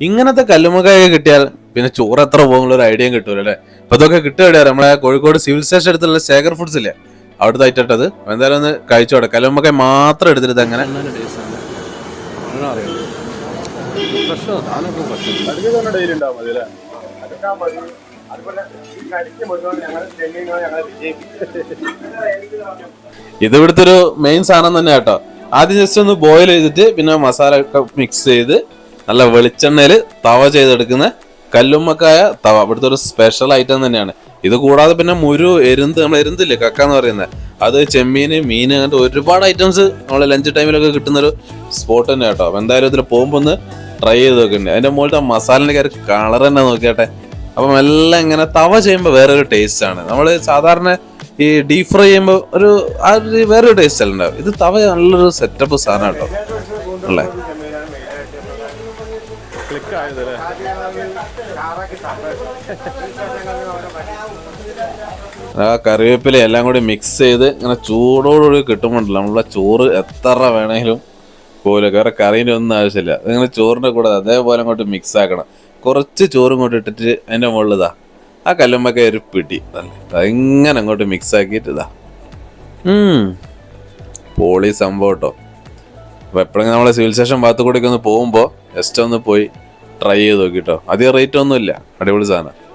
ഇങ്ങനത്തെ കല്ലുമക്കായ കിട്ടിയാൽ പിന്നെ ചോറ് എത്ര പോകുന്നുള്ള ഒരു ഐഡിയ കിട്ടൂല അല്ലേ? അപ്പൊ ഇതൊക്കെ കിട്ടുകയാണ് നമ്മളെ കോഴിക്കോട് സിവിൽ സ്റ്റേഷൻ അടുത്തുള്ള ശേഖർ ഫുഡ്സ് ഇല്ലേ? അവിടുത്തെ ഐറ്റട്ടത് എന്തായാലും ഒന്ന് കഴിച്ചോടെ കല്ലുമക്കായ മാത്രം എടുത്തിട്ട് അങ്ങനെ. ഇത് ഇവിടുത്തെ ഒരു മെയിൻ സാധനം തന്നെ കേട്ടോ. ആദ്യം ജസ്റ്റ് ഒന്ന് ബോയിൽ ചെയ്തിട്ട് പിന്നെ മസാല ഒക്കെ മിക്സ് ചെയ്ത് നല്ല വെളിച്ചെണ്ണയിൽ തവ ചെയ്തെടുക്കുന്ന കല്ലുമ്മക്കായ തവ. ഇവിടുത്തെ ഒരു സ്പെഷ്യൽ ഐറ്റം തന്നെയാണ്. ഇത് കൂടാതെ പിന്നെ മുരു എരുന്ത് നമ്മൾ എരുന്തില്ലേ? കക്ക എന്ന് പറയുന്നത് അത് ചെമ്മീന് മീൻ അങ്ങനത്തെ ഒരുപാട് ഐറ്റംസ് നമ്മൾ ലഞ്ച് ടൈമിലൊക്കെ കിട്ടുന്ന ഒരു സ്പോട്ട് തന്നെ കേട്ടോ അപ്പം എന്തായാലും ഇതിൽ പോകുമ്പോൾ ഒന്ന് ട്രൈ ചെയ്ത് നോക്കുന്നുണ്ട് അതിന്റെ മുകളിലത്തെ മസാലിന്റെ കാര്യം കളർ തന്നെ നോക്കിയാട്ടെ. അപ്പം എല്ലാം ഇങ്ങനെ തവ ചെയ്യുമ്പോൾ വേറൊരു ടേസ്റ്റ് ആണ്. നമ്മൾ സാധാരണ ഈ ഡീപ് ഫ്രൈ ചെയ്യുമ്പോൾ ഒരു ആ ഒരു വേറൊരു ടേസ്റ്റ് അല്ല ഉണ്ടാവും ഇത് തവ നല്ലൊരു സെറ്റപ്പ് സാധനം കേട്ടോ അല്ലേ? ക്ലിക്ക് ആ കറിവേപ്പില എല്ലാം കൂടി മിക്സ് ചെയ്ത് ഇങ്ങനെ ചൂടോടുകൂടി കിട്ടുമ്പോണ്ടല്ലോ. നമ്മളെ ചോറ് എത്ര വേണമെങ്കിലും പോലും. വേറെ കറീന്റെ ഒന്നും ആവശ്യമില്ല. നിങ്ങൾ ചോറിന്റെ കൂടെ അതേപോലെ അങ്ങോട്ട് മിക്സ് ആക്കണം. കുറച്ച് ചോറും ഇങ്ങോട്ട് ഇട്ടിട്ട് മുകളിൽ ഇതാ ആ കല്ലുമ്പൊക്കെ ഒരു പിടി. അല്ലേ ഇങ്ങനെ അങ്ങോട്ട് മിക്സ് ആക്കിയിട്ട് ഇതാ. പോളി സംഭവം കേട്ടോ. അപ്പോൾ എപ്പോഴെങ്കിലും നമ്മളെ സിവിൽ സ്റ്റേഷൻ ഭാഗത്തു കൂടെ ഒന്ന് പോകുമ്പോൾ ജസ്റ്റ് ഒന്ന് പോയി ട്രൈ ചെയ്ത് നോക്കിട്ടോ. അധികം റേറ്റ് ഒന്നുമില്ല. അടിപൊളി സാധനം.